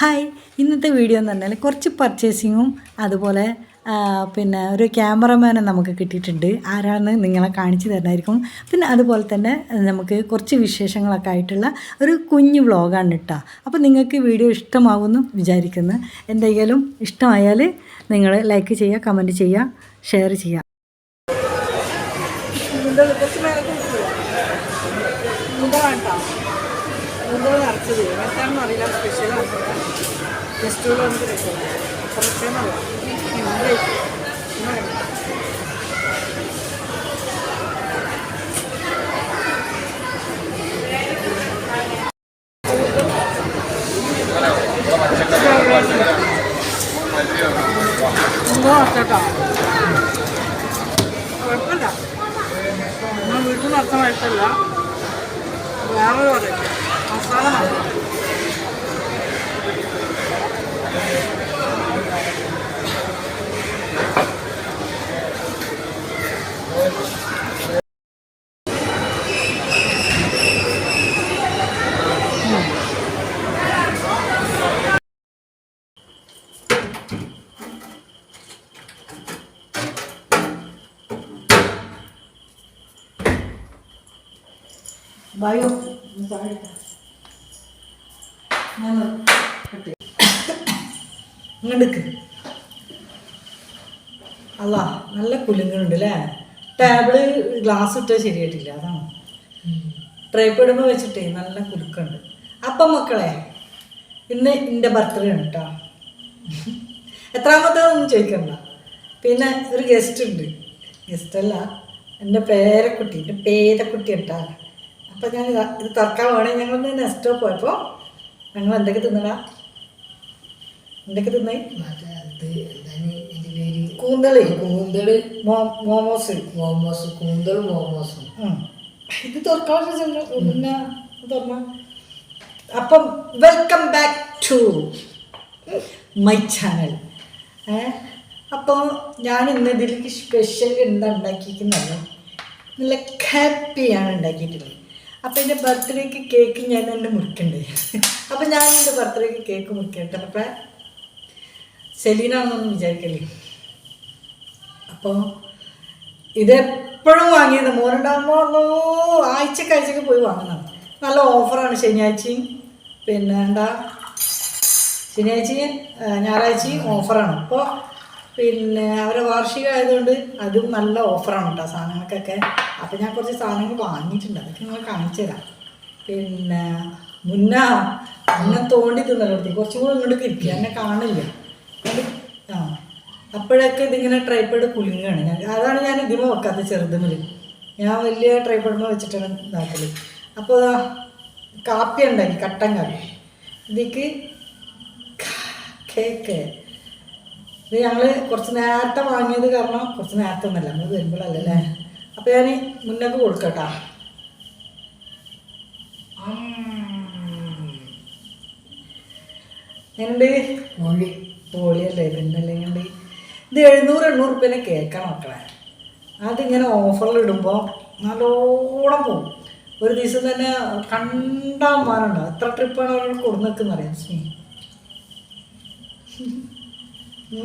Hi ഇന്നത്തെ video എന്ന് പറഞ്ഞാൽ കുറച്ച് പർച്ചേസിങ്ങും അതുപോലെ പിന്നെ ഒരു ക്യാമറമാനെ നമുക്ക് കിട്ടിയിട്ടുണ്ട്. ആരാണെന്ന് നിങ്ങളെ കാണിച്ചു തരണമായിരിക്കും പിന്നെ അതുപോലെ തന്നെ നമുക്ക് കുറച്ച് വിശേഷങ്ങളൊക്കെ ആയിട്ടുള്ള ഒരു കുഞ്ഞു വ്ളോഗാണ് കേട്ടോ അപ്പോൾ നിങ്ങൾക്ക് വീഡിയോ ഇഷ്ടമാകുമെന്ന് വിചാരിക്കുന്നു. എന്തെങ്കിലും ഇഷ്ടമായാൽ നിങ്ങൾ ലൈക്ക് ചെയ്യുക കമന്റ് ചെയ്യുക ഷെയർ ചെയ്യുക. അറിയില്ല. സ്പെഷ്യൽ ജസ്റ്റ് വന്നിട്ട് കുറച്ചെന്നല്ല എന്തോ കേട്ടോ കുഴപ്പമില്ല നമ്മൾ വീട്ടിൽ നിന്ന് അർത്ഥമായിട്ടല്ല വേറൊരു പറയും മസാല മാത്രം ബായോ ഇങ്ങോട്ട് അല്ല നല്ല കുലുങ്ങുണ്ട് അല്ലേ ടേബിൾ ഗ്ലാസ് ഇട്ടാൽ ശരിയായിട്ടില്ല അതാണ്. ട്രൈപ്പിടുമ്പോൾ വെച്ചിട്ടേ നല്ല കുലുക്കുണ്ട്. അപ്പം മക്കളെ ഇന്ന് എന്റെ ബർത്ത്ഡേ ആണ് കേട്ടോ എത്രാമത്തേതൊന്നും ചോദിക്കണ്ട. പിന്നെ ഒരു ഗസ്റ്റ് ഉണ്ട്. ഗസ്റ്റല്ല എന്റെ പേരക്കുട്ടി എന്റെ പേരക്കുട്ടി കേട്ടാ അപ്പം ഞാൻ ഇത് തുറക്കാൻ ഞങ്ങളൊന്ന് നെക്സ്റ്റ് സ്റ്റോപ്പ് പോയപ്പോൾ ഞങ്ങൾ എന്തൊക്കെ തിന്നടാ? എന്തൊക്കെ തിന്നേ? കൂന്തളേ. കൂന്തൾ. മോമോസ്. മോമോസ്. കൂന്തൾ മോമോസും. ഇത് തുറക്കാൻ പിന്നെ തുറന്ന. അപ്പം welcome back to my channel ഏ? അപ്പോൾ ഞാൻ ഇന്ന് ഇതിലേക്ക് സ്പെഷ്യൽ എന്താ ഉണ്ടാക്കിയിരിക്കുന്നത് നല്ല ഹാപ്പിയാണ് ഉണ്ടാക്കിയിട്ടുള്ളത്. അപ്പോൾ എന്റെ ബർത്ത്ഡേക്ക് കേക്ക് ഞാൻ എന്റെ മുറിക്കണ്ടേ? അപ്പോൾ ഞാൻ എന്റെ ബർത്ത്ഡേക്ക് കേക്ക് മുറിക്കട്ടെ. അപ്പോൾ സെലീനാണെന്നൊന്നും വിചാരിക്കല്ലേ? അപ്പോൾ ഇതെപ്പോഴും വാങ്ങിയത് മോനുണ്ടാകുമ്പോൾ ആഴ്ചക്ക് ആഴ്ചക്ക് പോയി വാങ്ങണം നല്ല ഓഫറാണ് ശനിയാഴ്ചയും പിന്നെ എന്താ? ശനിയാഴ്ചയും ഞായറാഴ്ചയും ഓഫറാണ് അപ്പോൾ പിന്നെ അവരെ വാർഷികം ആയതുകൊണ്ട് അതും നല്ല ഓഫറാണ് കേട്ടോ സാധനങ്ങൾക്കൊക്കെ. അപ്പം ഞാൻ കുറച്ച് സാധനങ്ങൾ വാങ്ങിയിട്ടുണ്ട്. അതൊക്കെ നിങ്ങൾ കാണിച്ചു തരാം. പിന്നെ മുന്ന മുന്ന തോണ്ടി തിന്നലോടത്തി കുറച്ചും കൂടെ ഇങ്ങോട്ട് കിട്ടി. എന്നെ കാണില്ല. ആ. അപ്പോഴൊക്കെ ഇതിങ്ങനെ ട്രൈപ്പേഡ് കുലുങ്ങാണ് ഞാൻ അതാണ് ഞാൻ ഇതിമ വെക്കാത്ത ചെറുതുമിൽ ഞാൻ വലിയ ട്രൈപ്പേഡ്മ വെച്ചിട്ടാണ് ഇതാക്കൽ. അപ്പോൾ കാപ്പി ഉണ്ടായി കട്ടൻ കാപ്പി. ഇതിക്ക് കേക്ക്. ഇത് ഞങ്ങൾ കുറച്ച് നേരത്തെ വാങ്ങിയത് കാരണം കുറച്ച് നേരത്തെ ഒന്നല്ല നമ്മൾ വരുമ്പോഴല്ലേ അപ്പോൾ ഞാൻ മുന്നൊക്കെ കൊടുക്കട്ടാ. എങ്ങനെയുണ്ട് മൊഴി പൊളിയല്ലേ പിന്നല്ലേ ഇങ്ങണ്ട്. ഇത് എഴുന്നൂറ് എണ്ണൂറ് റുപ്യനെ കേൾക്കാൻ മക്കളെ. അതിങ്ങനെ ഓഫറിൽ ഇടുമ്പോൾ നല്ലോണം പോകും ഒരു ദിവസം തന്നെ കണ്ടാമാനുണ്ടോ എത്ര ട്രിപ്പാണ് അവർ കൊടുന്ന് നിൽക്കുന്ന അറിയാം സ്മി. അപ്പം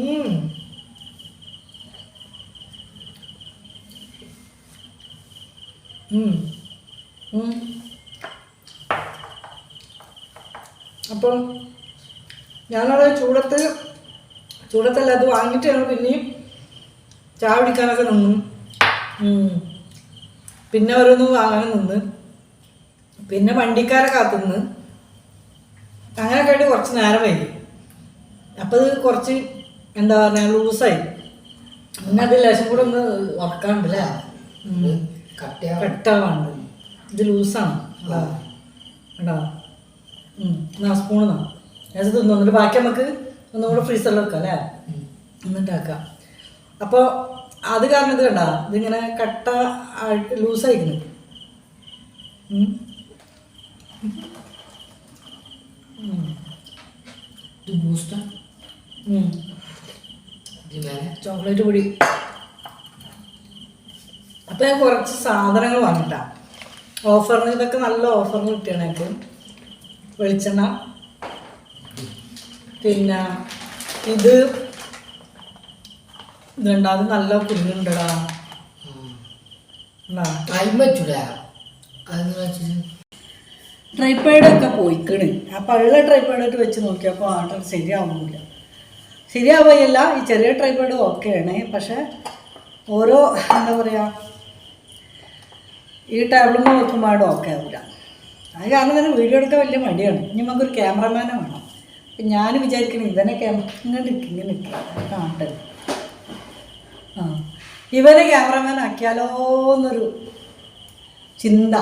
ഞാനവിടെ ചൂടത്ത് ചൂടത്തല്ല അത് വാങ്ങിയിട്ട് ഞങ്ങൾ പിന്നെയും ചായ പിടിക്കാനൊക്കെ നിന്നു. പിന്നെ ഓരോന്ന് വാങ്ങാൻ നിന്ന്. പിന്നെ വണ്ടിക്കാരെ കാത്തുനിന്ന്. അങ്ങനെയൊക്കെ ആയിട്ട് കുറച്ച് നേരം വൈകി. അപ്പോൾ കുറച്ച് എന്താ പറഞ്ഞാൽ ലൂസായി പിന്നെ അത് ലേശം കൂടെ ഒന്ന് ഉറക്കാണ്ടല്ലേ കട്ടാവാണ്ട് കെട്ടാവാണ്ട് ഇത് ലൂസാണ് കേട്ടോ എന്നാ സ്പൂൺ എന്നാ ഞാൻ തിന്നു? എന്നിട്ട് ബാക്കി നമുക്ക് ഒന്നും കൂടെ ഫ്രീസറിൽ വെക്കാം അല്ലേ എന്നിട്ടാക്കാം. അപ്പോൾ അത് കാരണം ഇത് കണ്ട ഇതിങ്ങനെ കട്ട ലൂസായിരിക്കുന്നു ബൂസ്റ്റാ മേലെ ചോക്ലേറ്റ് പൊടി. അപ്പോൾ ഞാൻ കുറച്ച് സാധനങ്ങൾ വാങ്ങിട്ടാ. ഓഫറിന് ഇതൊക്കെ നല്ല ഓഫറിന് കിട്ടിയാണ് എനിക്ക് വെളിച്ചെണ്ണ. പിന്നെ ഇത് ഇതുണ്ട് അത് നല്ല കുഞ്ഞുണ്ടടാ ഉണ്ടാ ടൈം വെച്ചൂടാ അതെന്ന് വെച്ചാൽ ട്രൈപ്പേഡൊക്കെ പോയിക്കണ്. ആ പള്ള ട്രൈപ്പേഡായിട്ട് വെച്ച് നോക്കിയപ്പോൾ ആട്ടം ശരിയാവുന്നില്ല. ശരിയാവുകയല്ല ഈ ചെറിയ ട്രൈബേഡും ഓക്കെയാണ് പക്ഷേ ഓരോ എന്താ പറയുക ഈ ടേബിളിൽ നോക്കുമ്പോൾ അവിടെ ഓക്കെ ആവില്ല അത് കാരണം തന്നെ വീഡിയോ എടുക്കാൻ വലിയ മടിയാണ്. ഇനി നമുക്കൊരു ക്യാമറമാനെ വേണം. അപ്പം ഞാൻ വിചാരിക്കണം ഇവനെ ക്യാമറ ഇങ്ങനെ നിൽക്കും ഇങ്ങനെ നിൽക്കുക ആ. ഇവരെ ക്യാമറമാൻ ആക്കിയാലോ എന്നൊരു ചിന്ത.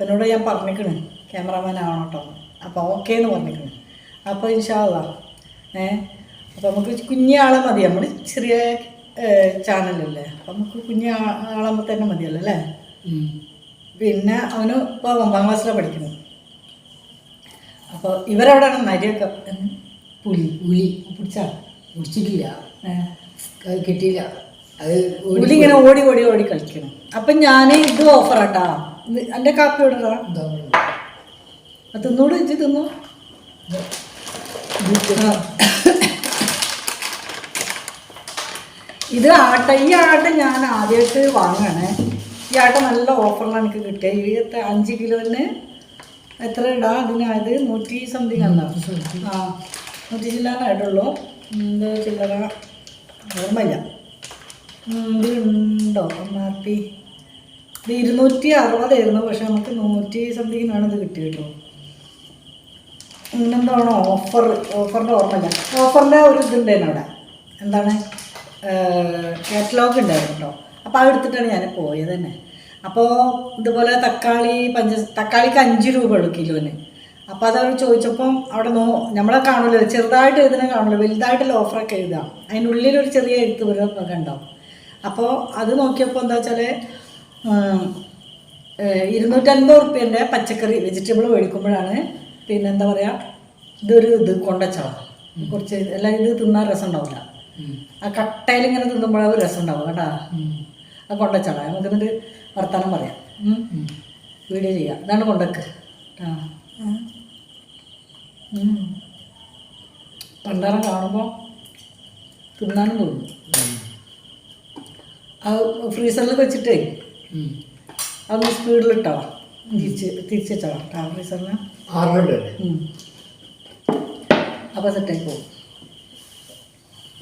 എന്നോട് ഞാൻ പറഞ്ഞിക്കണ്. ക്യാമറമാൻ ആവണം കേട്ടോ. അപ്പോൾ ഓക്കെ എന്ന് പറഞ്ഞിക്കണ്. അപ്പോൾ ഇൻഷാല്ല ഏ? അപ്പോൾ നമുക്ക് കുഞ്ഞാളെ മതി. നമ്മൾ ചെറിയ ചാനലല്ലേ? അപ്പം നമുക്ക് കുഞ്ഞാളാകുമ്പോൾ തന്നെ മതിയല്ലോ അല്ലേ? പിന്നെ അവന് ഇപ്പോൾ ഒമ്പതാം ക്ലാസ്സിലാണ് പഠിക്കുന്നത്. അപ്പോൾ ഇവരവിടെയാണ് നരിയൊക്കെ പുലി പുലി. പിടിച്ചാ? പിടിച്ചിട്ടില്ല. കിട്ടിയില്ല. അത് പുലി ഇങ്ങനെ ഓടി ഓടി ഓടി കളിക്കണം. അപ്പം ഞാൻ ഇത് ഓഫറാട്ടാ. എന്റെ കാപ്പി അത് തിന്നോട് ഇജ്ജ് തിന്നു ആ. ഇത് ആട്ട ഈ ആട്ട ഞാൻ ആദ്യമായിട്ട് വാങ്ങണേ ഈ ആട്ട നല്ല ഓഫറിലാണ് എനിക്ക് കിട്ടിയത് ഈ എത്ര അഞ്ച് കിലോന് എത്ര ഇടാ? അതിനായത് നൂറ്റി സംതിങ് എന്നാ ആ നൂറ്റി ചില്ലാനായിട്ടുള്ളൂ എന്ത് ചില്ലറ ഓർമ്മയില്ല. ഇതുണ്ടോ എം ആർ പി ഇത് ഇരുന്നൂറ്റി അറുപതായിരുന്നു പക്ഷെ നമുക്ക് നൂറ്റി സംതിങ്ങിനാണ് ഇത് കിട്ടിയത് കേട്ടോ. ഇങ്ങനെന്താണോ ഓഫർ? ഓഫറിന്റെ ഓർമ്മയില്ല. ഓഫറിന്റെ ഒരു ഇതുണ്ടായിരുന്നു അവിടെ എന്താണ്? കാറ്റലോഗ് ഉണ്ടായിരുന്നു കേട്ടോ അപ്പോൾ അത് എടുത്തിട്ടാണ് ഞാൻ പോയത് തന്നെ. അപ്പോൾ ഇതുപോലെ തക്കാളി പഞ്ച തക്കാളിക്ക് അഞ്ച് രൂപ ഉള്ളൂ കിലോന്. അപ്പോൾ അതവർ ചോദിച്ചപ്പം അവിടെ നോ നമ്മളെ കാണുമല്ലോ ചെറുതായിട്ട് എഴുതുന്ന കാണുമല്ലോ വലുതായിട്ടുള്ള ഓഫറൊക്കെ എഴുതാം. അതിന്റെ ഉള്ളിൽ ഒരു ചെറിയ എഴുത്ത് വരുന്നൊക്കെ ഉണ്ടാവും അപ്പോൾ അത് നോക്കിയപ്പോൾ എന്താ വെച്ചാൽ ഇരുന്നൂറ്റൻപത് റുപ്യന്റെ പച്ചക്കറി വെജിറ്റബിൾ മേടിക്കുമ്പോഴാണ് പിന്നെ എന്താ പറയുക ഇതൊരു ഇത് കൊണ്ടച്ചാള കുറച്ച് എല്ലാം ഇത് തിന്നാൻ രസം ഉണ്ടാവില്ല. ആ കട്ടയിൽ ഇങ്ങനെ തിന്നുമ്പോഴാണ് ഒരു രസം ഉണ്ടാവും കേട്ടാ? ആ കൊണ്ടച്ചാള. നമുക്ക് എന്നിട്ട് വർത്താനം പറയാം. വീഡിയോ ചെയ്യാം. ഇതാണ് കൊണ്ടക്ക്. ആ. പണ്ടാറം കാണുമ്പോൾ തിന്നാനും തോന്നും. ആ ഫ്രീസറിൽ വെച്ചിട്ടേ അതൊന്ന് സ്പീഡിലിട്ടോ? തിരിച്ച് തിരിച്ച് വെച്ചോ ആ ഫ്രീസറിന്? അപ്പോൾ സെറ്റായി പോകും.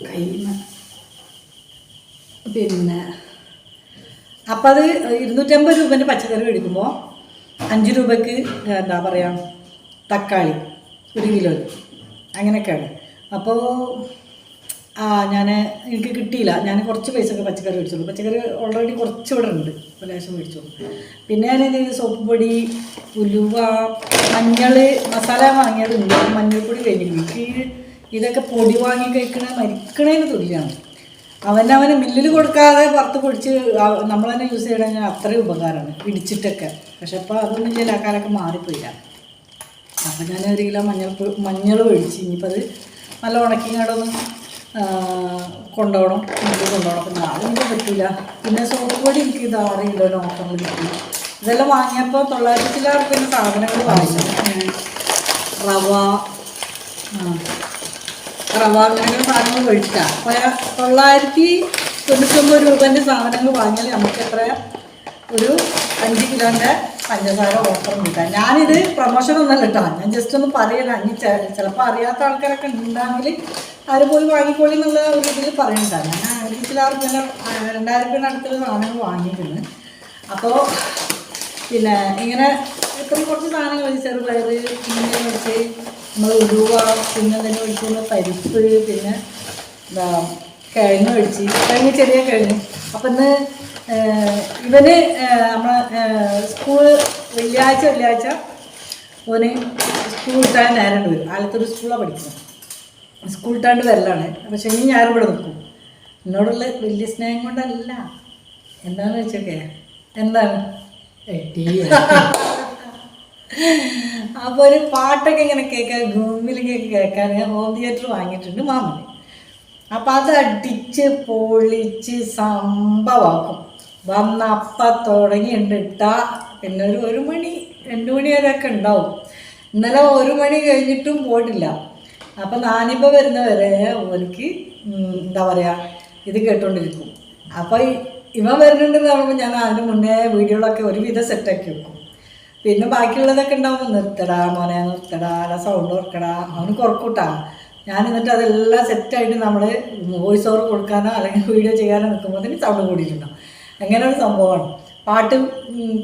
കയ്യിൽ പിന്നെ അപ്പം അത് ഇരുന്നൂറ്റമ്പത് രൂപേന്റെ പച്ചക്കറി മേടിക്കുമ്പോൾ അഞ്ച് രൂപയ്ക്ക് എന്താ പറയുക തക്കാളി ഒരു കിലോ. അങ്ങനെയൊക്കെയാണ്. അപ്പോൾ ആ ഞാൻ എനിക്ക് കിട്ടിയില്ല. ഞാൻ കുറച്ച് പൈസയൊക്കെ പച്ചക്കറി മേടിച്ചോളൂ പച്ചക്കറി ഓൾറെഡി കുറച്ച് ഇവിടെ ഉണ്ട്. ലേശം മേടിച്ചോളൂ പിന്നെ ഞാൻ ഇത് സോപ്പ് പൊടി ഉലുവ മഞ്ഞൾ മസാല വാങ്ങിയതുണ്ട്. മഞ്ഞൾപ്പൊടി കഴിഞ്ഞിരിക്കും എനിക്ക് ഇതൊക്കെ പൊടി വാങ്ങി കഴിക്കണ മരിക്കണേന് തുല്യമാണ് അവനവന് മില്ലിൽ കൊടുക്കാതെ പുറത്ത് പൊടിച്ച് നമ്മൾ തന്നെ യൂസ് ചെയ്യണമെങ്കിൽ അത്രയും ഉപകാരമാണ് ഇടിച്ചിട്ടൊക്കെ. പക്ഷെ ഇപ്പോൾ അതൊന്നും ചില ആൾക്കാരൊക്കെ മാറിപ്പോയില്ല. അപ്പം ഞാൻ ഒരു കിലോ മഞ്ഞൾ മഞ്ഞൾ ഒഴിച്ച് ഇനിയിപ്പോൾ അത് നല്ല ഉണക്കിങ്ങാടൊന്ന് കൊണ്ടുപോകണം മുമ്പ് കൊണ്ടുപോകണം അപ്പം നാളെ എനിക്ക് പറ്റില്ല പിന്നെ സോപ്പ് പൊടി എനിക്ക് ഇത് ആറ് കിലോ നോക്കാൻ കിട്ടി. ഇതെല്ലാം വാങ്ങിയപ്പോൾ തൊള്ളായിരത്തി സാധനങ്ങൾ വാങ്ങിച്ചു. റവ റവ സാധനങ്ങൾ മേടിച്ചാൽ തൊള്ളായിരത്തി തൊണ്ണൂറ്റൊമ്പത് രൂപേന്റെ സാധനങ്ങൾ വാങ്ങിയാൽ നമുക്ക് എത്ര? ഒരു അഞ്ച് കിലോന്റെ പഞ്ചസാര ഓഫർ കിട്ടാം ഞാനിത് പ്രൊമോഷൻ ഒന്നല്ല കേട്ടോ. ഞാൻ ജസ്റ്റ് ഒന്ന് പറയണം ഇനി ചിലപ്പോൾ അറിയാത്ത ആൾക്കാരൊക്കെ ഉണ്ടെങ്കിൽ അവർ പോയി വാങ്ങിക്കോളി എന്നുള്ള ഒരു ഇതിൽ പറയുന്നുണ്ട് ഞാൻ ആയിരത്തി കിലോ രൂപ രണ്ടായിരം രൂപയുടെ അടുത്തുള്ള സാധനങ്ങൾ വാങ്ങിയിട്ടുണ്ട്. അപ്പോൾ പിന്നെ ഇങ്ങനെ ഇത്രയും കുറച്ച് സാധനങ്ങൾ ചെറുപയർ ഇങ്ങനെ വെച്ച് നമ്മൾ ഉരുവ പിന്നെ തന്നെ ഒഴിക്കുന്ന പരിപ്പ് പിന്നെ എന്താ കിഴങ്ങ് ഒഴിച്ച്. കിഴങ്ങ് ചെറിയ കിഴങ്ങ്. അപ്പം ഇന്ന് ഇവന് നമ്മളെ സ്കൂൾ വെള്ളിയാഴ്ച വെള്ളിയാഴ്ച ഓന് സ്കൂൾ വിട്ടാൻ നേരം വരും. ആലത്തൂർ സ്കൂളാണ് പഠിക്കുന്നത്. സ്കൂൾ വിട്ടാണ്ട് വരലാണ്. പക്ഷെ ഇനി ഞാൻ ഇവിടെ നിൽക്കും. എന്നോടുള്ള വലിയ സ്നേഹം കൊണ്ടല്ല. എന്താണെന്ന് വെച്ചൊക്കെ? എന്താണ്? അപ്പോൾ ഒരു പാട്ടൊക്കെ ഇങ്ങനെ കേൾക്കാൻ ഗൂമിലൊക്കെ കേൾക്കാൻ ഞാൻ ഹോം തിയേറ്റർ വാങ്ങിയിട്ടുണ്ട് മാമന്. അപ്പം അത് അടിച്ച് പൊളിച്ച് സംഭവമാക്കും വന്ന അപ്പം തുടങ്ങിയിട്ടുണ്ട് ഇട്ടാ പിന്നെ ഒരു ഒരു മണി രണ്ട് മണി വരെയൊക്കെ ഉണ്ടാവും. ഇന്നലെ ഒരു മണി കഴിഞ്ഞിട്ടും പോയിട്ടില്ല. അപ്പം നാനിപ്പോൾ വരുന്നവരെ ഓനിക്ക് എന്താ പറയുക ഇത് കേട്ടോണ്ടിരിക്കും. അപ്പോൾ ഇവൻ വരുന്നുണ്ടെന്ന് പറയുമ്പോൾ ഞാൻ അതിന് മുന്നേ വീഡിയോകളൊക്കെ ഒരുവിധം സെറ്റാക്കി വെക്കും. പിന്നെ ബാക്കിയുള്ളതൊക്കെ ഉണ്ടാവും. നിർത്തടാ മോനെ നിർത്തടാ. അല്ല സൗണ്ട് കൊടുക്കടാ അവന് കുറക്കൂട്ടാ. ഞാൻ എന്നിട്ട് അതെല്ലാം സെറ്റായിട്ട് നമ്മൾ വോയിസ് ഓവർ കൊടുക്കാനോ അല്ലെങ്കിൽ വീഡിയോ ചെയ്യാനോ നിൽക്കുമ്പോൾ തന്നെ സൗണ്ട് കൂടിയിട്ടുണ്ടാവും. അങ്ങനെ ഒരു സംഭവമാണ്. പാട്ട്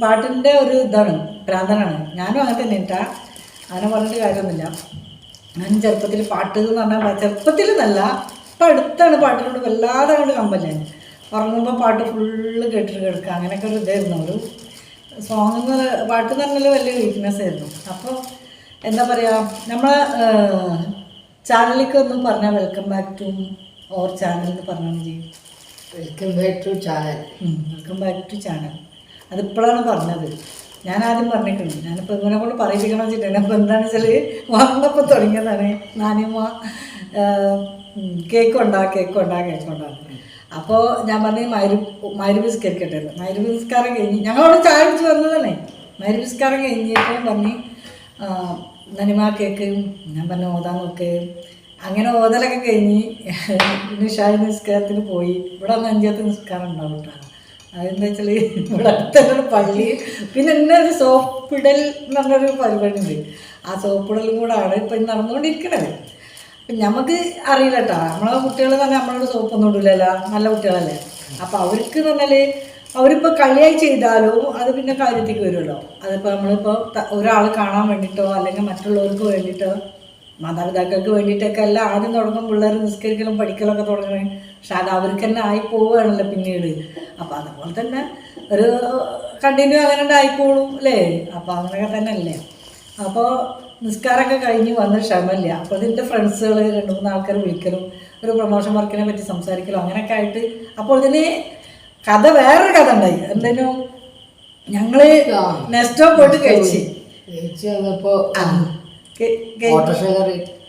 പാട്ടിന്റെ ഒരു ഇതാണ് പ്രാന്തനാണ് ഞാനും അങ്ങനെ തന്നെ ഇട്ടാ അങ്ങനെ പറഞ്ഞിട്ട് കാര്യമൊന്നുമില്ല. ഞാൻ ചെറുപ്പത്തിൽ പാട്ട് എന്ന് പറഞ്ഞാൽ ചെറുപ്പത്തിൽ നല്ല ഇപ്പം അടുത്താണ് പാട്ടിനോട് വല്ലാതെ അങ്ങോട്ട് കമ്പല്ലേ ഉറങ്ങുമ്പോൾ പാട്ട് ഫുള്ള് കേട്ടിട്ട് കിടക്കുക. അങ്ങനെയൊക്കെ ഒരു ഇതായിരുന്നു. ഒരു സോങ് എന്ന് പറ- പാട്ട് പറഞ്ഞാൽ വലിയ വീക്ക്നെസ് ആയിരുന്നു. അപ്പോൾ എന്താ പറയുക നമ്മൾ ചാനലിലേക്ക് ഒന്ന് പറഞ്ഞാൽ welcome back to our channel എന്ന് പറഞ്ഞാൽ മതി. Welcome back to channel welcome back to channel അതിപ്പോഴാണ് പറഞ്ഞത്. ഞാൻ ആദ്യം പറഞ്ഞിട്ടുണ്ട്. ഞാനിപ്പോൾ ഇങ്ങനെ കൊണ്ട് പറയിപ്പിക്കണം വെച്ചിട്ടുണ്ട് അപ്പോൾ എന്താണെന്ന് വെച്ചാൽ വന്നപ്പോൾ തുടങ്ങിയതാണ്. നാനിമ്മ കേക്ക് ഉണ്ടാ കേക്ക് ഉണ്ടാ കേക്ക് ഉണ്ടാകും അപ്പോൾ ഞാൻ പറഞ്ഞു മരു മരു ബിസ്കരിക്കട്ടെ മരു ബിസ്കാരം കഴിഞ്ഞ് ഞങ്ങളവിടെ ചായ കുടിച്ച് വന്നതല്ലേ? മരു ബിസ്കാരം കഴിഞ്ഞപ്പോൾ പറഞ്ഞു കേക്ക് ഞാൻ പറഞ്ഞു ഓതാൻ നോക്ക് അങ്ങനെ ഓതലൊക്കെ കഴിഞ്ഞ് നിഷായ നിസ്കാരത്തിന് പോയി. ഇവിടെ വന്ന് അഞ്ചാമത്തെ നിസ്കാരം ഉണ്ടാവും കേട്ടോ. അതെന്താ വെച്ചാൽ ഇവിടെ അടുത്തൊരു പള്ളി. പിന്നെ എന്നെ ഒരു സോപ്പിടൽ എന്ന് പറഞ്ഞൊരു പരിപാടി ഉണ്ട്. ആ സോപ്പിടലും കൂടെ ആണ് ഇപ്പം നടന്നുകൊണ്ടിരിക്കണത് നമുക്ക് അറിയില്ല കേട്ടോ നമ്മളെ കുട്ടികൾ തന്നെ നമ്മളോട് സോപ്പൊന്നും ഇടില്ലല്ലോ നല്ല കുട്ടികളല്ലേ. അപ്പം അവർക്ക് എന്ന് പറഞ്ഞാൽ അവരിപ്പോൾ കളിയായി ചെയ്താലോ അത് പിന്നെ കാര്യത്തേക്ക് വരുമല്ലോ. അതിപ്പോൾ നമ്മളിപ്പോൾ ഒരാൾ കാണാൻ വേണ്ടിയിട്ടോ അല്ലെങ്കിൽ മറ്റുള്ളവർക്ക് വേണ്ടിയിട്ടോ മാതാപിതാക്കൾക്ക് വേണ്ടിയിട്ടൊക്കെ എല്ലാം ആദ്യം തുടങ്ങും പിള്ളേർ നിസ്കരിക്കലും പഠിക്കലൊക്കെ തുടങ്ങണേ. പക്ഷെ അത് അവർക്ക് തന്നെ ആയി പോവുകയാണല്ലോ പിന്നീട്. അപ്പം അതുപോലെ തന്നെ ഒരു കണ്ടിന്യൂ അങ്ങനെ ആയിക്കോളും അല്ലേ? അപ്പം അങ്ങനെയൊക്കെ തന്നെ അല്ലേ അപ്പോൾ നിസ്കാരമൊക്കെ കഴിഞ്ഞ് വന്ന് ക്ഷമല്ല അപ്പോൾ ഇതിന്റെ ഫ്രണ്ട്സുകൾ രണ്ട് മൂന്ന് ആൾക്കാർ വിളിക്കലും ഒരു പ്രൊമോഷൻ വർക്കിനെ പറ്റി സംസാരിക്കലും അങ്ങനെയൊക്കെ ആയിട്ട് അപ്പോൾ ഇതിന് കഥ വേറൊരു കഥ ഉണ്ടായി. എന്തേലും ഞങ്ങൾ നെസ്റ്റോ പോയിട്ട് കഴിച്ച്.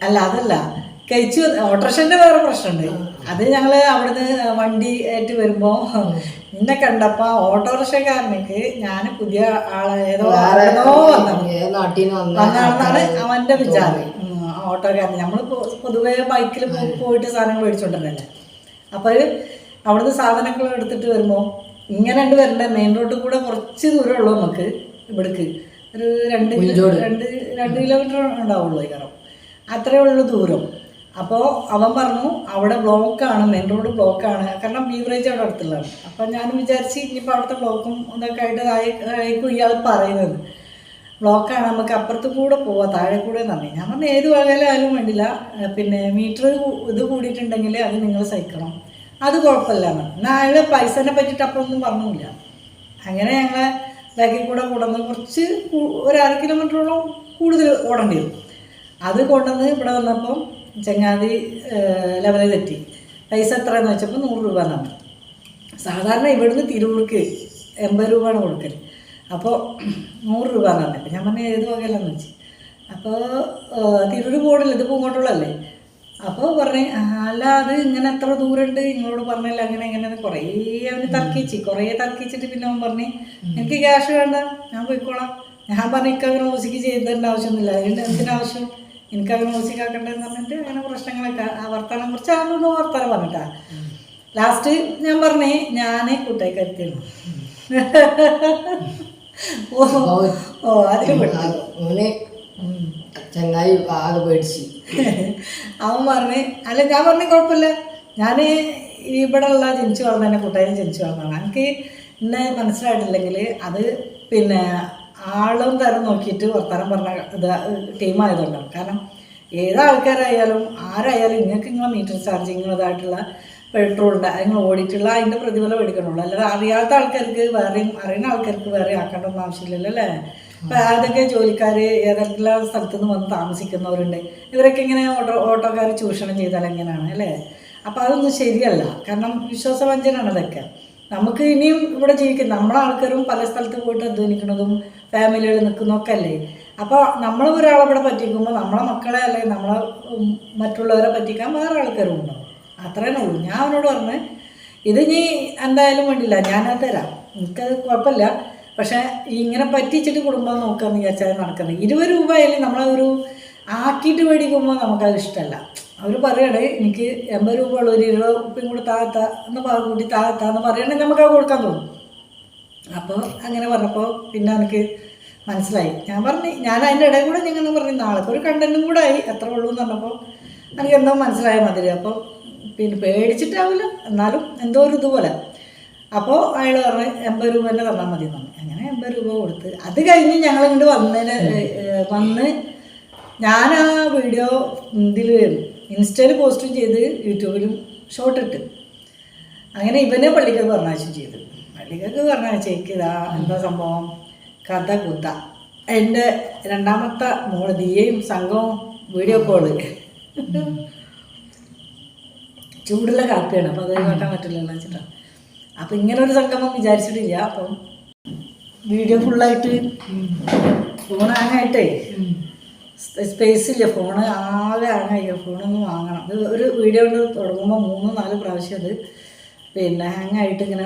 അല്ല അതല്ല. കഴിച്ചു ഓട്ടോറിക്ഷന്റെ വേറെ പ്രശ്നമുണ്ട്. അത് ഞങ്ങൾ അവിടുന്ന് വണ്ടി ആയിട്ട് വരുമ്പോൾ നിന്നെ കണ്ടപ്പോൾ ഓട്ടോറിക്ഷക്കാരനക്ക് ഞാൻ പുതിയ ആളെ ഏതോ വന്നാണെന്നാണ് അവന്റെ വിചാരം. ഓട്ടോക്കാരൻ. നമ്മൾ പൊതുവേ ബൈക്കിൽ പോയിട്ട് സാധനങ്ങൾ മേടിച്ചോണ്ടിരുന്നല്ലേ അപ്പൊ അവിടുന്ന് സാധനങ്ങൾ എടുത്തിട്ട് വരുമ്പോൾ ഇങ്ങനെ ഉണ്ട് വരണ്ട മെയിൻ റോഡിൽ കൂടെ കുറച്ച് ദൂരം ഉള്ളു നമുക്ക് ഇവിടേക്ക്. ഒരു രണ്ട് രണ്ട് രണ്ട് കിലോമീറ്റർ ഉണ്ടാവുള്ളൂ കാരണം അത്രേ ഉള്ളൂ ദൂരം. അപ്പോൾ അവൻ പറഞ്ഞു അവിടെ ബ്ലോക്കാണ് മെയിൻ റോഡ് ബ്ലോക്കാണ് കാരണം ബീവറേജ് അവിടെ അടുത്തുള്ളതാണ്. അപ്പം ഞാൻ വിചാരിച്ച് ഇനിയിപ്പോൾ അവിടുത്തെ ബ്ലോക്കും ഇതൊക്കെ ആയിട്ട് ആയി- ആയിരിക്കും ഇയാൾ പറയുന്നത്. ബ്ലോക്കാണ് നമുക്ക് അപ്പുറത്ത് കൂടെ പോവാം താഴെ കൂടെ നന്ദി ഞാൻ പറഞ്ഞു ഏത് വകയിലായാലും വേണ്ടില്ല. പിന്നെ മീറ്റർ ഇത് കൂടിയിട്ടുണ്ടെങ്കിൽ അത് നിങ്ങൾ സഹിക്കണം. അത് കുഴപ്പമില്ല എന്ന് എന്നാൽ അയാൾ പൈസനെ പറ്റിയിട്ട് അപ്പം ഒന്നും പറഞ്ഞില്ല അങ്ങനെ ഞങ്ങളെ ബാക്കിൽ കൂടെ കൊണ്ടുവന്ന് കുറച്ച് ഒരു അര കിലോമീറ്ററോളം കൂടുതൽ ഓടേണ്ടി വരും. അത് കൊണ്ടുവന്ന് ഇവിടെ വന്നപ്പം ചങ്ങാതി ലെവലിൽ തെറ്റി. പൈസ എത്രയെന്ന് വെച്ചപ്പോൾ നൂറ് രൂപ എന്നാണ് സാധാരണ ഇവിടുന്ന് തിരൂർക്ക് എൺപത് രൂപയാണ് കൊടുക്കൽ അപ്പോൾ നൂറ് രൂപ എന്ന് പറഞ്ഞു അപ്പം ഞാൻ പറഞ്ഞു ഏത് വകയിലെന്ന് വെച്ച്. അപ്പോൾ തിരൂർ പോകണില്ല ഇത് പൂങ്കോട്ടുള്ളല്ലേ അപ്പോൾ പറഞ്ഞു "ആ, അല്ല അത് ഇങ്ങനെ എത്ര ദൂരമുണ്ട് നിങ്ങളോട് പറഞ്ഞില്ല അങ്ങനെ എങ്ങനെ കുറേ അവന് തർക്കിച്ച് കുറേ തർക്കിച്ചിട്ട് പിന്നെ അവൻ പറഞ്ഞു എനിക്ക് ക്യാഷ് വേണ്ട ഞാൻ പോയിക്കോളാം. ഞാൻ പറഞ്ഞു ഇക്കങ്ങനെ മ്യൂസിക് ചെയ്തേണ്ട ആവശ്യമൊന്നുമില്ല അതിന്റെ എന്തിനാവശ്യം? എനിക്ക് മ്യൂസിക് മ്യൂസിക് ആക്കണ്ടെന്ന് പറഞ്ഞിട്ട് അങ്ങനെ പ്രശ്നങ്ങളൊക്കെ ആ വർത്താനം കുറിച്ച് ആളൊന്നും വർത്താനം പറഞ്ഞിട്ടാ. ലാസ്റ്റ് ഞാൻ പറഞ്ഞേ ഓ ഓ പെട്ടു ചങ്ങായി ആകെ പേടിച്ച്. അവൻ പറഞ്ഞ് അല്ല ഞാൻ പറഞ്ഞ കുഴപ്പമില്ല. ഞാൻ ഇവിടെ ഉള്ള ജനിച്ചു വളർന്ന കൂട്ടായി ജനിച്ചു വളർന്നതാണ്. എനിക്ക് എന്നെ മനസ്സിലായിട്ടില്ലെങ്കിൽ അത് പിന്നെ ആളും തരം നോക്കിയിട്ട് വർത്തമാനം പറഞ്ഞ ഇത് ടീമായതുകൊണ്ടാണ് കാരണം ഏത് ആൾക്കാരായാലും ആരായാലും നിങ്ങൾക്ക് നിങ്ങളെ മീറ്റർ ചാർജ് നിങ്ങളതായിട്ടുള്ള പെട്രോളിന്റെ നിങ്ങൾ ഓടിയിട്ടുള്ള അതിന്റെ പ്രതിഫലം എടുക്കണുള്ളൂ. അല്ലാതെ അറിയാത്ത ആൾക്കാർക്ക് വേറെയും അറിയുന്ന ആൾക്കാർക്ക് വേറെ ആക്കേണ്ടൊന്നും ആവശ്യമില്ലല്ലോ അല്ലേ അപ്പം അതൊക്കെ ജോലിക്കാർ ഏതെല്ലാം സ്ഥലത്തു നിന്ന് വന്ന് താമസിക്കുന്നവരുണ്ട് ഇവരൊക്കെ ഇങ്ങനെ ഓട്ടോ ഓട്ടോക്കാർ ചൂഷണം ചെയ്താൽ എങ്ങനെയാണ് അല്ലേ? അപ്പോൾ അതൊന്നും ശരിയല്ല. കാരണം വിശ്വാസവഞ്ചനാണ് അതൊക്കെ. നമുക്ക് ഇനിയും ഇവിടെ ജീവിക്കുന്നത് നമ്മളെ ആൾക്കാരും പല സ്ഥലത്ത് പോയിട്ട് അധ്വാനിക്കുന്നതും ഫാമിലികൾ നിൽക്കുന്നൊക്കെ അല്ലേ അപ്പോൾ നമ്മൾ ഒരാളെ ഇവിടെ പറ്റിക്കുമ്പോൾ നമ്മളെ മക്കളെ അല്ലെങ്കിൽ നമ്മളെ മറ്റുള്ളവരെ പറ്റിക്കാൻ വേറെ ആൾക്കാരും ഉണ്ടാവും അത്രേ ഉള്ളൂ. ഞാൻ അവനോട് പറഞ്ഞു ഇത് നീ എന്തായാലും വേണ്ടില്ല. ഞാനത് തരാം. എനിക്കത് കുഴപ്പമില്ല. പക്ഷേ ഇങ്ങനെ പറ്റിച്ചിട്ട് കുടുംബം നോക്കാമെന്ന് വിചാരിച്ചാൽ നടക്കുന്നത്. ഇരുപത് രൂപ ആയാലും നമ്മളെ ഒരു ആക്കിയിട്ട് മേടിക്കുമ്പോൾ നമുക്കത് ഇഷ്ടമല്ല. അവർ പറയണേ എനിക്ക് എൺപത് രൂപ ഉള്ള ഒരു ഇരുപത് ഉപ്പയും കൂടി താഴ്ത്ത എന്ന് കൂട്ടി താഴ്ത്ത എന്ന് പറയണേ നമുക്ക് അത് കൊടുക്കാൻ തോന്നും. അപ്പോൾ അങ്ങനെ പറഞ്ഞപ്പോൾ പിന്നെ എനിക്ക് മനസ്സിലായി. ഞാൻ പറഞ്ഞു ഞാൻ അതിന്റെ ഇടയിൽ കൂടെ ഞങ്ങൾ പറഞ്ഞു നാളത്തെ ഒരു കണ്ടന്റും കൂടെ ആയി എത്ര ഉള്ളൂ എന്ന് പറഞ്ഞപ്പോൾ എനിക്ക് എന്തോ മനസ്സിലായ മതി അപ്പോൾ പിന്നെ പേടിച്ചിട്ടാവില്ല എന്നാലും എന്തോ ഒരു ഇതുപോലെ. അപ്പോൾ അയാൾ പറഞ്ഞു എൺപത് രൂപ തന്നെ തന്നാൽ മതി എന്ന് പറഞ്ഞു. അങ്ങനെ എൺപത് രൂപ കൊടുത്ത്. അത് കഴിഞ്ഞ് ഞങ്ങൾ ഇങ്ങോട്ട് വന്നതിന് വന്ന് ഞാൻ ആ വീഡിയോ ഇതിൽ ഇൻസ്റ്റയിൽ പോസ്റ്റും ചെയ്ത് യൂട്യൂബിലും ഷോർട്ട് ഇട്ട് അങ്ങനെ ഇവനെ പള്ളിക്കൊക്കെ പറഞ്ഞാച്ചും ചെയ്തു. പള്ളിക്കൊക്കെ പറഞ്ഞാൽ ഇതാ എന്താ സംഭവം? കഥ കുത്ത. എന്റെ രണ്ടാമത്തെ മോൾ ദിയയും സംഘവും വീഡിയോ കോൾ. ചൂടുള്ള കാപ്പിയാണ് അപ്പോൾ അത് കാട്ടാൻ പറ്റില്ലല്ലോ വെച്ചിട്ടാണ് അപ്പം ഇങ്ങനെ ഒരു സംഗമം വിചാരിച്ചിട്ടില്ല അപ്പം വീഡിയോ ഫുള്ളായിട്ട് ഫോൺ ആങ്ങായിട്ടേ സ്പേസ് ഇല്ല ഫോണ് ആകെ ആങ്ങായി ഫോണൊന്നും വാങ്ങണം. ഒരു വീഡിയോ കൊണ്ട് തുടങ്ങുമ്പോൾ മൂന്ന് നാല് പ്രാവശ്യം അത് പിന്നെ ഹാങ്ങായിട്ട് ഇങ്ങനെ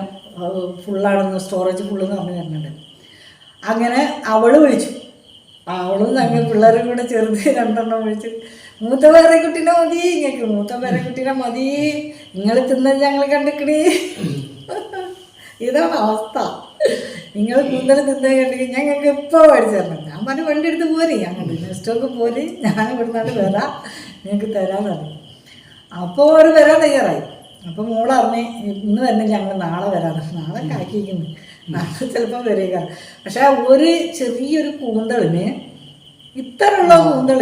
ഫുള്ളാണെന്ന് സ്റ്റോറേജ് ഫുള്ളെന്ന് പറഞ്ഞു തരുന്നുണ്ട്. അങ്ങനെ അവൾ വിളിച്ചു. അവളും ഞങ്ങൾ പിള്ളേരും കൂടെ ചെറുത് രണ്ടെണ്ണം വിളിച്ചു മൂത്ത പേരെ കുട്ടീനെ മതി ഇങ്ങക്ക് മൂത്ത പേരെ കുട്ടീനെ മതി നിങ്ങൾ തിന്നത് ഞങ്ങൾ കണ്ടിക്കണേ? ഇതാണ് അവസ്ഥ. നിങ്ങൾ കൂന്തൽ തിന്നത് കണ്ടെങ്കിൽ ഞങ്ങൾക്ക് ഇപ്പോൾ മേടിച്ചു തരണം? ഞാൻ പറഞ്ഞു വണ്ടി എടുത്ത് പോരെ. അങ്ങോട്ട് നെക്സ്റ്റോക്ക് പോരെ. ഞാൻ ഇവിടുന്നാണ് വരാം. നിങ്ങൾക്ക് തരാമെന്ന് പറഞ്ഞു. അപ്പോൾ അവർ വരാൻ തയ്യാറായി. അപ്പോൾ മോൾ അറിഞ്ഞ് ഇന്ന് തന്നെ ഞങ്ങൾ നാളെ വരാറ് നാളെ കാക്കിക്കുന്നു നാളെ ചിലപ്പോൾ വരിക. പക്ഷെ ആ ഒരു ചെറിയൊരു കൂന്തളിന് ഇത്തരമുള്ള കൂന്തൾ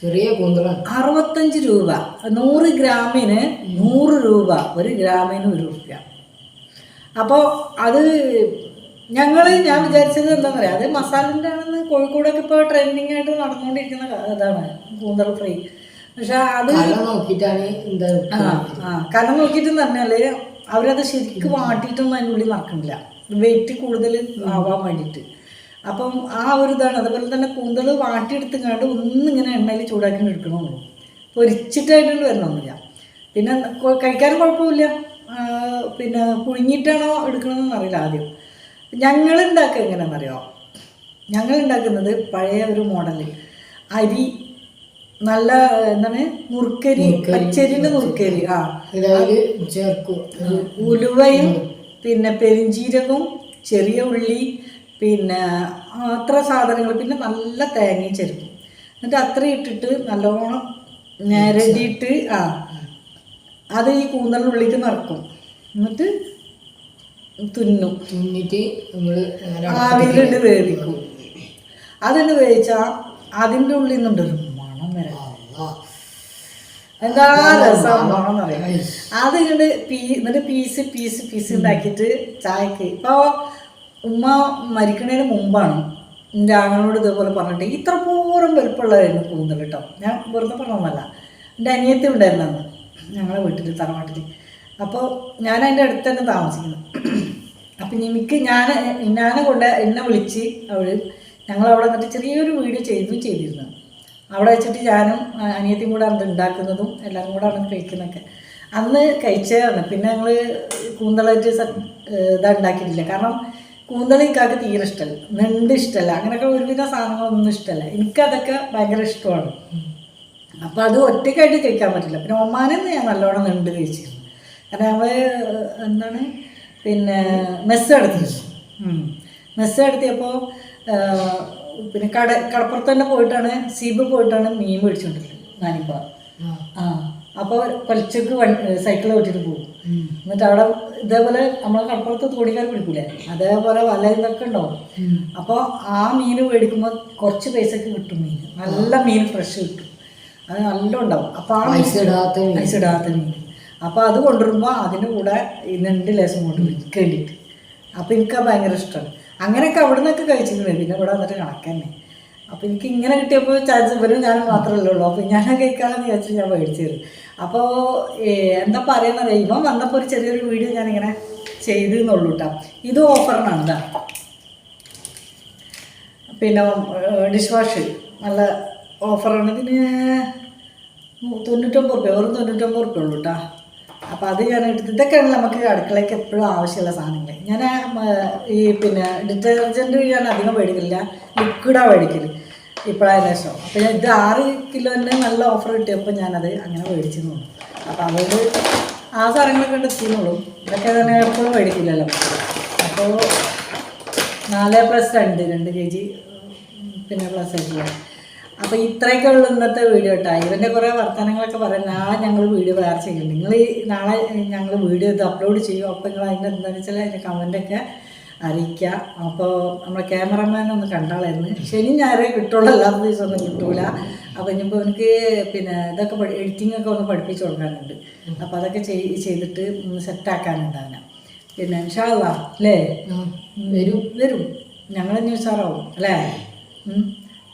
ചെറിയ കൂന്തള. അറുപത്തഞ്ച് രൂപ. നൂറ് ഗ്രാമിന് നൂറ് രൂപ. ഒരു ഗ്രാമിന് ഒരു രൂപ അപ്പോൾ അത് ഞങ്ങൾ ഞാൻ വിചാരിച്ചത് എന്താണെന്ന് പറയാം അത് മസാലന്റെ ആണെന്ന് കോഴിക്കോടൊക്കെ ഇപ്പോൾ ട്രെൻഡിങ് ആയിട്ട് നടന്നുകൊണ്ടിരിക്കുന്ന ഇതാണ്. കൂന്തൾ ഫ്രൈ പക്ഷെ അത് നോക്കിയിട്ടാണ് എന്താ ആ കലം നോക്കിയിട്ട് പറഞ്ഞാൽ അവരത് ശരിക്കും വാട്ടിയിട്ടൊന്നും അതിന്റെ ഉള്ളിൽ നടക്കണില്ല വെയിറ്റ് കൂടുതൽ ആവാൻ വേണ്ടിയിട്ട്. അപ്പം ആ ഒരു ഇതാണ്. അതുപോലെ തന്നെ കൂന്തൽ വാട്ടിയെടുത്തുങ്ങാണ്ട് ഒന്നിങ്ങനെ എണ്ണയിൽ ചൂടാക്കി എടുക്കണമുള്ളൂ പൊരിച്ചിട്ടായിട്ടുണ്ട് വരണമെന്നില്ല. പിന്നെ കഴിക്കാനും കുഴപ്പമില്ല. പിന്നെ പുഴുങ്ങിയിട്ടാണോ എടുക്കണമെന്ന് അറിയില്ല ആദ്യം. ഞങ്ങൾ ഉണ്ടാക്കുക എങ്ങനെയാണെന്നറിയോ? ഞങ്ങൾ ഉണ്ടാക്കുന്നത് പഴയ ഒരു മോഡൽ. അരി നല്ല എന്താണ്? നുറുക്കരി പച്ചരിന്റെ നുറുക്കരി. ആ. ചേർക്കും. ഉലുവയും പിന്നെ പെരിഞ്ചീരകവും ചെറിയ ഉള്ളി പിന്നെ അത്ര സാധനങ്ങൾ പിന്നെ നല്ല തേങ്ങയും ചെരുക്കും എന്നിട്ട് അത്ര ഇട്ടിട്ട് നല്ലോണം ഞരടിയിട്ട് ആ. അത് ഈ കൂന്തലിന്റെ ഉള്ളിലേക്ക് നിറക്കും. എന്നിട്ട് തുന്നും. തുന്നിട്ട് നമ്മൾ ആവിയിലിട്ട് വേവിക്കും. അതിന് വേവിച്ചാൽ അതിന്റെ ഉള്ളിൽ നിന്നുണ്ടൊരു മണം വരാം. എന്താ രസം? മണമെന്നറിയാം അത് ഇങ്ങോട്ട് പീ എന്നിട്ട് പീസ് പീസ് പീസ് ഉണ്ടാക്കിയിട്ട് ചായക്ക്. ഇപ്പോൾ ഉമ്മ മരിക്കണതിന് മുമ്പാണ് എന്റെ ആങ്ങളോട് ഇതേപോലെ പറഞ്ഞിട്ട് ഇത്ര പോരം വലുപ്പമുള്ളതായിരുന്നു കൂന്തൽ കേട്ടോ. ഞാൻ വെറുതെ പറഞ്ഞതല്ല എന്റെ അനിയത്തി ഉണ്ടായിരുന്നു അന്ന്. ഞങ്ങളെ വീട്ടിൽ തറവാട്ടിൽ. അപ്പോൾ ഞാൻ അതിന്റെ അടുത്ത് തന്നെ താമസിക്കുന്നു. അപ്പം നിമിക്ക് ഞാൻ ഞാനെ കൊണ്ട് എന്നെ വിളിച്ച് അവൾ ഞങ്ങൾ അവിടെ നിന്നിട്ട് ചെറിയൊരു വീഡിയോ ചെയ്തും ചെയ്തിരുന്നു. അവിടെ വെച്ചിട്ട് ഞാനും അനിയത്തിയും കൂടെ അത് ഉണ്ടാക്കുന്നതും എല്ലാവരും കൂടെ അവിടെ കഴിക്കുന്നതൊക്കെ. അന്ന് കഴിച്ചതാണ്. പിന്നെ ഞങ്ങൾ കൂന്തളായിട്ട് ഇതാ ഉണ്ടാക്കിയിട്ടില്ല കാരണം കൂന്തളി ഇക്കാക്ക് തീരെ ഇഷ്ടമല്ല നെണ്ട് ഇഷ്ടമല്ല അങ്ങനെയൊക്കെ ഒരുവിധ സാധനങ്ങളൊന്നും ഇഷ്ടമല്ല എനിക്കതൊക്കെ ഭയങ്കര ഇഷ്ടമാണ്. അപ്പോൾ അത് ഒറ്റയ്ക്കായിട്ട് കഴിക്കാൻ പറ്റില്ല. പിന്നെ ഒമാനെന്ന് നിന്ന് ഞാൻ നല്ലോണം നെണ്ട് കഴിച്ചിരുന്നു. കാരണം ഞങ്ങൾ എന്താണ് പിന്നെ മെസ്സ് നടത്തിയിരുന്നു. മെസ്സ് നടത്തിയപ്പോൾ പിന്നെ കട കടപ്പുറത്ത് തന്നെ പോയിട്ടാണ് സീബിൾ പോയിട്ടാണ് മീൻ മേടിച്ചുകൊണ്ടിരുന്നത് നാനിപ്പ ആ. അപ്പോൾ കൊലച്ചക്ക് വണ്ടി സൈക്കിൾ ഓട്ടിട്ട് പോകും. എന്നിട്ട് അവിടെ ഇതേപോലെ നമ്മളെ കടപ്പുറത്ത് തോണിക്കാർ പിടിക്കൂലേ? അതേപോലെ വല ഇതൊക്കെ ഉണ്ടാവും. അപ്പോൾ ആ മീൻ മേടിക്കുമ്പോൾ കുറച്ച് പൈസക്ക് കിട്ടും മീൻ. നല്ല മീൻ ഫ്രഷ് കിട്ടും. അത് നല്ല ഉണ്ടാവും. അപ്പോൾ ആ പൈസ ഇടാത്ത മീൻ. പൈസ ഇടാത്ത മീൻ. അപ്പോൾ അത് കൊണ്ടുവരുമ്പോൾ അതിന്റെ കൂടെ ഈ നെണ്ട് ലേശം കൊണ്ടുവരും കേട്ടിട്ട് അപ്പോൾ എനിക്ക് ഭയങ്കര ഇഷ്ടമാണ് അങ്ങനെയൊക്കെ അവിടെ നിന്നൊക്കെ കഴിച്ചിട്ടുണ്ട്. പിന്നെ ഇവിടെ വന്നിട്ട് കണക്കന്നെ അപ്പോൾ എനിക്ക് ഇങ്ങനെ കിട്ടിയപ്പോൾ ചാൻസ് ഇവരും ഞാൻ മാത്രമല്ലേ ഉള്ളൂ. അപ്പോൾ ഞാൻ കഴിക്കാമെന്ന് വിചാരിച്ചു ഞാൻ മേടിച്ചത്. അപ്പോൾ എന്താ പറയുന്നത് ഇവൻ വന്നപ്പോൾ ഒരു ചെറിയൊരു വീഡിയോ ഞാനിങ്ങനെ ചെയ്തു എന്നുള്ളൂ കേട്ടോ ഇത് ഓഫറിനാണ് കേട്ടോ പിന്നെ ഡിഷ് വാഷ് നല്ല ഓഫറാണ്. ഇതിന് തൊണ്ണൂറ്റൊമ്പത് റുപ്യ വെറും തൊണ്ണൂറ്റൊമ്പത് റുപ്യ ഉള്ളൂ കേട്ടോ അപ്പോൾ അത് ഞാൻ എടുത്ത് ഇതൊക്കെയാണ് നമുക്ക് അടുക്കളയ്ക്ക് എപ്പോഴും ആവശ്യമുള്ള സാധനങ്ങൾ ഞാൻ ഈ പിന്നെ ഡിറ്റർജന്റ് ഞാൻ അധികം മേടിക്കില്ല ലിക്വിഡാണ് മേടിക്കൽ ഇപ്പോഴാണ് ശേഷം അപ്പോൾ ഞാൻ ഇത് ആറ് കിലോന്റെ നല്ല ഓഫർ കിട്ടിയപ്പോൾ ഞാനത് അങ്ങനെ മേടിച്ചു തോന്നും അപ്പോൾ അതുകൊണ്ട് ആ സാധനങ്ങളൊക്കെ ഉണ്ട് എത്തിയെന്നുള്ളൂ ഇതൊക്കെ തന്നെ എപ്പോഴും മേടിക്കില്ലല്ലോ. അപ്പോൾ നാല് പ്ലസ് രണ്ട് രണ്ട് കെ ജി പിന്നെ പ്ലസ് ആയിട്ടില്ല അപ്പോൾ ഇത്രയൊക്കെ ഉള്ള ഇന്നത്തെ വീഡിയോ കേട്ടോ. ഇവന്റെ കുറേ വർത്തമാനങ്ങളൊക്കെ പറയാം നാളെ ഞങ്ങൾ വീഡിയോ വേറെ ചെയ്യും നിങ്ങൾ നാളെ ഞങ്ങൾ വീഡിയോ ഇത് അപ്ലോഡ് ചെയ്യും. അപ്പോൾ നിങ്ങൾ അതിന്റെ എന്താണെന്ന് വെച്ചാൽ കമന്റ് ഒക്കെ അറിയിക്കുക. അപ്പോൾ നമ്മളെ ക്യാമറമാൻ ഒന്ന് കണ്ടാളായിരുന്നു. ശനി ഞായറേ കിട്ടുള്ളൂ. അല്ലാത്ത ദിവസമൊന്നും കിട്ടൂല. അപ്പോൾ ഇനിയിപ്പോൾ എനിക്ക് പിന്നെ ഇതൊക്കെ എഡിറ്റിംഗ് ഒക്കെ ഒന്ന് പഠിപ്പിച്ചു കൊടുക്കാനുണ്ട്. അപ്പോൾ അതൊക്കെ ചെയ് ചെയ്തിട്ട് സെറ്റാക്കാനുണ്ട് അവനെ പിന്നെ ഇൻഷാല്ല അല്ലേ? വരും. വരും. ഞങ്ങൾ ഇനി ഉഷാറാവും. അല്ലേ?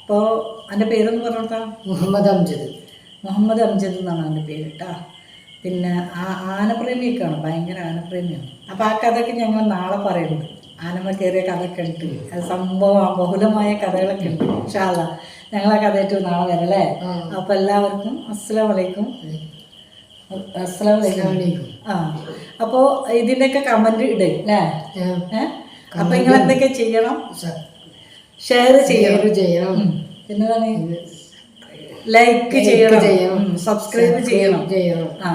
ഇപ്പോൾ എന്റെ പേരൊന്ന് പറഞ്ഞോട്ടാ മുഹമ്മദ് അംജദ്. മുഹമ്മദ് അംജദ് എന്നാണ് അവന്റെ പേര് കേട്ടാ? പിന്നെ ആ ആനപ്രേമിയൊക്കെയാണ് ഭയങ്കര ആനപ്രേമിയാണ്. അപ്പോൾ ആ കഥയൊക്കെ ഞങ്ങൾ നാളെ പറയുന്നുണ്ട്. ആനമ കയറിയ കഥയൊക്കെ ഉണ്ട്. അത് സംഭവം ബഹുലമായ കഥകളൊക്കെ ഉണ്ട് ഷാള ഞങ്ങൾ ആ കഥയായിട്ട് നാളെ വരല്ലേ അപ്പം അപ്പോൾ എല്ലാവർക്കും അസ്സലാം വലൈക്കും അസ്സലാം വലൈക്കും ആ. അപ്പോൾ ഇതിന്റെയൊക്കെ കമന്റ് ഇടേ അല്ലേ? ഏഹ് അപ്പോൾ നിങ്ങൾ എന്തൊക്കെ ചെയ്യണം? ഷെയർ ചെയ്യണം. ചെയ്യണം. ഉം. പിന്നെന്താണ് ലൈക്ക് ചെയ്യണം. ചെയ്യണം. സബ്സ്ക്രൈബ് ചെയ്യണം. ചെയ്യണം. ആ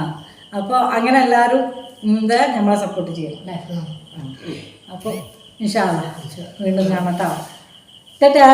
അപ്പോൾ അങ്ങനെ എല്ലാവരും എന്താ നമ്മളെ സപ്പോർട്ട് ചെയ്യണം അല്ലേ. അപ്പോൾ ഇൻഷാല്ല വീണ്ടും കാണാം കേട്ടോ ടാറ്റാ.